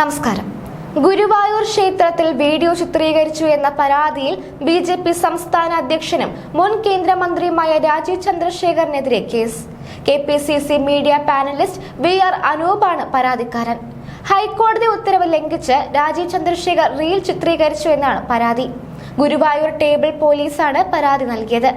നമസ്കാരം. ഗുരുവായൂർ ക്ഷേത്രത്തിൽ വീഡിയോ ചിത്രീകരിച്ചു എന്ന പരാതിയിൽ ബി ജെ പി സംസ്ഥാന അധ്യക്ഷനും മുൻ കേന്ദ്രമന്ത്രിയുമായ രാജീവ് ചന്ദ്രശേഖറിനെതിരെ case. K P C C media panelist V R അനൂപാണ് പരാതിക്കാരൻ. ഹൈക്കോടതി ഉത്തരവ് ലംഘിച്ച് രാജീവ് ചന്ദ്രശേഖർ റീൽ ചിത്രീകരിച്ചു എന്നാണ് പരാതി. ഗുരുവായൂർ ടേബിൾ പോലീസാണ് പരാതി നൽകിയത്.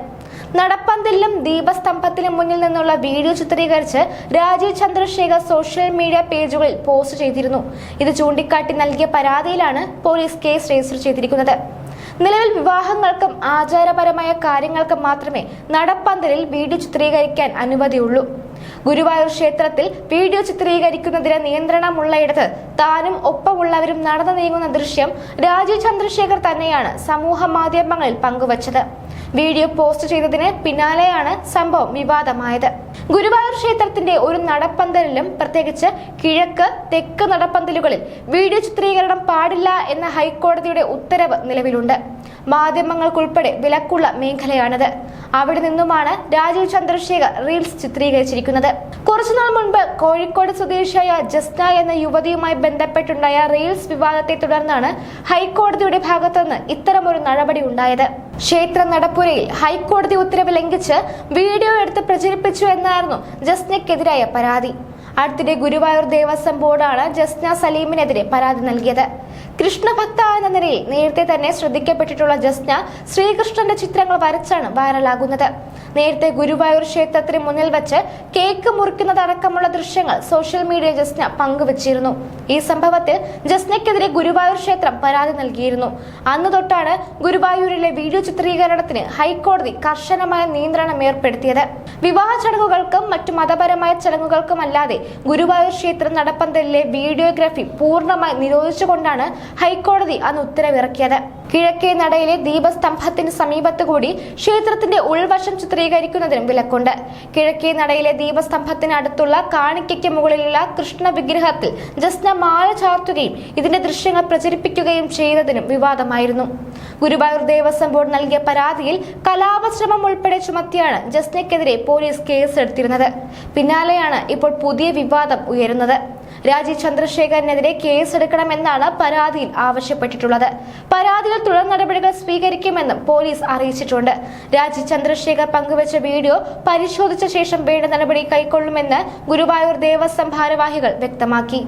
നടപ്പന്തലിലും ദീപസ്തംഭത്തിലും മുന്നിൽ നിന്നുള്ള വീഡിയോ ചിത്രീകരിച്ച് രാജീവ് ചന്ദ്രശേഖർ സോഷ്യൽ മീഡിയ പേജുകളിൽ പോസ്റ്റ് ചെയ്തിരുന്നു. ഇത് ചൂണ്ടിക്കാട്ടി നൽകിയ പരാതിയിലാണ് പോലീസ് കേസ് രജിസ്റ്റർ ചെയ്തിരിക്കുന്നത്. നിലവിൽ വിവാഹങ്ങൾക്കും ആചാരപരമായ കാര്യങ്ങൾക്കും മാത്രമേ നടപ്പന്തലിൽ വീഡിയോ ചിത്രീകരിക്കാൻ അനുമതിയുള്ളൂ. ഗുരുവായൂർ ക്ഷേത്രത്തിൽ വീഡിയോ ചിത്രീകരിക്കുന്നതിന് നിയന്ത്രണമുള്ളയിടത്ത് താനും ഒപ്പമുള്ളവരും നടന്നു നീങ്ങുന്ന ദൃശ്യം രാജീവ് ചന്ദ്രശേഖർ തന്നെയാണ് സമൂഹ മാധ്യമങ്ങളിൽ പങ്കുവച്ചത്. വീഡിയോ പോസ്റ്റ് ചെയ്തതിന് പിന്നാലെയാണ് സംഭവം വിവാദമായത്. ഗുരുവായൂർ ക്ഷേത്രത്തിന്റെ ഒരു നടപ്പന്തലിലും പ്രത്യേകിച്ച് കിഴക്ക് തെക്ക് നടപ്പന്തലുകളിൽ വീഡിയോ ചിത്രീകരണം പാടില്ല എന്ന ഹൈക്കോടതിയുടെ ഉത്തരവ് നിലവിലുണ്ട്. മാധ്യമങ്ങൾക്കുൾപ്പെടെ വിലക്കുള്ള മേഖലയാണിത്. അവിടെ നിന്നുമാണ് രാജീവ് ചന്ദ്രശേഖർ റീൽസ് ചിത്രീകരിച്ചിരിക്കുന്നത്. കുറച്ചുനാൾ മുൻപ് കോഴിക്കോട് സ്വദേശിയായ ജസ്ന എന്ന യുവതിയുമായി ബന്ധപ്പെട്ടുണ്ടായ റീൽസ് വിവാദത്തെ തുടർന്നാണ് ഹൈക്കോടതിയുടെ ഭാഗത്തുനിന്ന് ഇത്തരമൊരു നടപടി ഉണ്ടായത്. ക്ഷേത്ര നടപ്പുരയിൽ ഹൈക്കോടതി ഉത്തരവ് ലംഘിച്ച് വീഡിയോ എടുത്ത് പ്രചരിപ്പിച്ചു എന്നായിരുന്നു ജസ്നയ്ക്കെതിരായ പരാതി. അടുത്തിടെ ഗുരുവായൂർ ദേവസ്വം ബോർഡാണ് ജസ്ന സലീമിനെതിരെ പരാതി നൽകിയത്. കൃഷ്ണഭക്ത എന്ന നിലയിൽ നേരത്തെ തന്നെ ശ്രദ്ധിക്കപ്പെട്ടിട്ടുള്ള ജസ്ന ശ്രീകൃഷ്ണന്റെ ചിത്രങ്ങൾ വരച്ചാണ് വൈറലാകുന്നത്. നേരത്തെ ഗുരുവായൂർ ക്ഷേത്രത്തിന് മുന്നിൽ വെച്ച് കേക്ക് മുറിക്കുന്നതടക്കമുള്ള ദൃശ്യങ്ങൾ സോഷ്യൽ മീഡിയ ജസ്ന പങ്കുവച്ചിരുന്നു. ഈ സംഭവത്തിൽ ജസ്നയ്ക്കെതിരെ ഗുരുവായൂർ ക്ഷേത്രം പരാതി നൽകിയിരുന്നു. അന്ന് തൊട്ടാണ് ഗുരുവായൂരിലെ വീഡിയോ ചിത്രീകരണത്തിന് ഹൈക്കോടതി കർശനമായ നിയന്ത്രണം ഏർപ്പെടുത്തിയത്. വിവാഹ ചടങ്ങുകൾക്കും മറ്റു മതപരമായ ചടങ്ങുകൾക്കുമല്ലാതെ ഗുരുവായൂർ ക്ഷേത്രം നടപ്പന്തലിലെ വീഡിയോഗ്രാഫി പൂർണമായി നിരോധിച്ചുകൊണ്ടാണ് ഹൈക്കോടതി അന്ന് ഉത്തരവിറക്കിയത്. കിഴക്കേ നടയിലെ ദീപസ്തംഭത്തിന് സമീപത്ത് കൂടി ക്ഷേത്രത്തിന്റെ ഉൾവശം ചിത്രീകരിക്കുന്നതിനും വിലക്കുണ്ട്. കിഴക്കേ നടയിലെ ദീപസ്തംഭത്തിനടുത്തുള്ള കാണിക്കയ്ക്ക് മുകളിലുള്ള കൃഷ്ണ വിഗ്രഹത്തിൽ ജസ്ന മാല ചാർത്തുകയും ഇതിന്റെ ദൃശ്യങ്ങൾ പ്രചരിപ്പിക്കുകയും ചെയ്തതിനും വിവാദമായിരുന്നു. ഗുരുവായൂർ ദേവസ്വം ബോർഡ് നൽകിയ പരാതിയിൽ കലാപശ്രമം ഉൾപ്പെടെ ചുമത്തിയാണ് ജസ്നയ്ക്കെതിരെ പോലീസ് കേസെടുത്തിരുന്നത്. പിന്നാലെയാണ് ഇപ്പോൾ പുതിയ വിവാദം ഉയരുന്നത്. രാജീവ് ചന്ദ്രശേഖരനെതിരെ കേസെടുക്കണമെന്നാണ് പരാതിയിൽ ആവശ്യപ്പെട്ടിട്ടുള്ളത്. പരാതിയിൽ തുടർ നടപടികൾ സ്വീകരിക്കുമെന്നും പോലീസ് അറിയിച്ചിട്ടുണ്ട്. രാജീവ് ചന്ദ്രശേഖർ പങ്കുവച്ച വീഡിയോ പരിശോധിച്ച ശേഷം വേണ്ട നടപടി കൈക്കൊള്ളുമെന്ന് ഗുരുവായൂർ ദേവസ്വം ഭാരവാഹികൾ വ്യക്തമാക്കി.